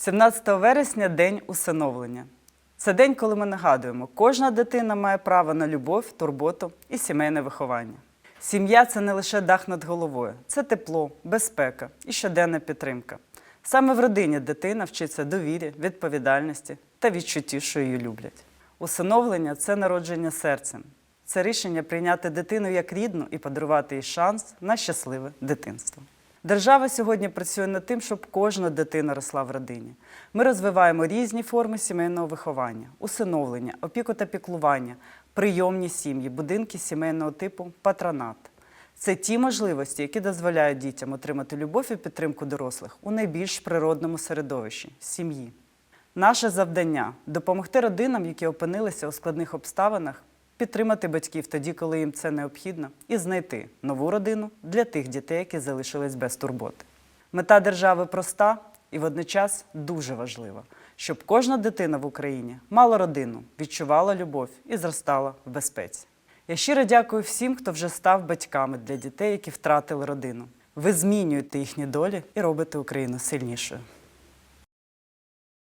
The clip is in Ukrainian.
17 вересня день усиновлення. Це день, коли ми нагадуємо, кожна дитина має право на любов, турботу і сімейне виховання. Сім'я це не лише дах над головою, це тепло, безпека і щоденна підтримка. Саме в родині дитина вчиться довірі, відповідальності та відчутті, що її люблять. Усиновлення це народження серцем. Це рішення прийняти дитину як рідну і подарувати їй шанс на щасливе дитинство. Держава сьогодні працює над тим, щоб кожна дитина росла в родині. Ми розвиваємо різні форми сімейного виховання, усиновлення, опіку та піклування, прийомні сім'ї, будинки сімейного типу, патронат. Це ті можливості, які дозволяють дітям отримати любов і підтримку дорослих у найбільш природному середовищі сім'ї. Наше завдання допомогти родинам, які опинилися у складних обставинах, підтримати батьків тоді, коли їм це необхідно, і знайти нову родину для тих дітей, які залишились без турботи. Мета держави проста і водночас дуже важлива, щоб кожна дитина в Україні мала родину, відчувала любов і зростала в безпеці. Я щиро дякую всім, хто вже став батьками для дітей, які втратили родину. Ви змінюєте їхні долі і робите Україну сильнішою.